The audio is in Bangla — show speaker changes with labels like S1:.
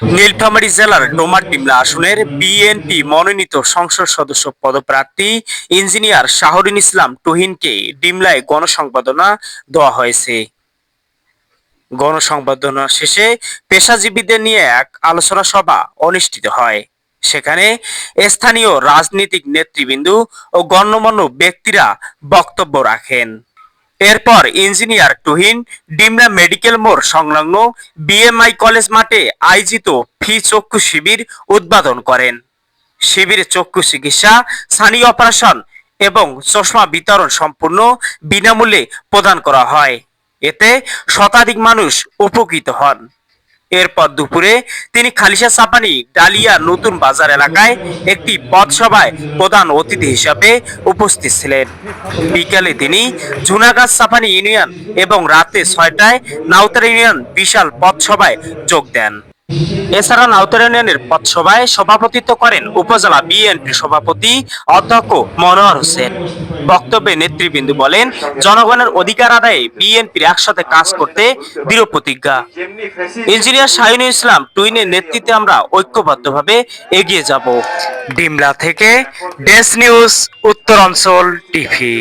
S1: নীলফামারী জেলার ডোমার ডিমলা আসনের বিএনপি মনোনীত সংসদ সদস্য পদপ্রার্থী ইঞ্জিনিয়ার শাহরিন ইসলাম তুহিনকে ডিমলায় গণসংবাদনা দেওয়া হয়েছে। গণসংবর্ধনা শেষে পেশাজীবীদের নিয়ে এক আলোচনা সভা অনুষ্ঠিত হয়। সেখানে স্থানীয় রাজনৈতিক নেতৃবৃন্দ ও গণ্যমান্য ব্যক্তিরা বক্তব্য রাখেন। এরপর ইঞ্জিনিয়ার টুহিন ডিমলা মেডিকেল মোড় সংলগ্ন বিএমআই কলেজ মাঠে আয়োজিত ফি চক্ষু শিবির উদ্বোধন করেন। শিবিরে চক্ষু চিকিৎসা, সানি অপারেশন এবং চশমা বিতরণ সম্পূর্ণ বিনামূল্যে প্রদান করা হয়। এতে শতাধিক মানুষ উপকৃত হন। এরপর দুপুরে তিনি খালিশা সাপানি ডালিয়া নতুন বাজার এলাকায় একটি পথসভায় প্রধান অতিথি হিসাবে উপস্থিত ছিলেন। বিকালে তিনি জুনাগাছ সাপানি ইউনিয়ন এবং রাতে ছয়টায় নাউতার ইউনিয়ন বিশাল পথসভায় যোগ দেন। এছাড়া নাউতার ইউনিয়নের পথসভায় সভাপতিত্ব করেন উপজেলা বিএনপি সভাপতি অধ্যক্ষ মনোয়ার হোসেন। বক্তব্যে নেতৃবৃন্দ বলেন, জনগণের অধিকার আদায়ে বিএনপির একসাথে কাজ করতে দৃঢ় প্রতিজ্ঞা। ইঞ্জিনিয়ার শাহিনুল ইসলাম টুইনের নেতৃত্বে আমরা ঐক্যবদ্ধভাবে এগিয়ে যাব। ডিমলা থেকে ডেস নিউজ, উত্তরাঞ্চল টিভি।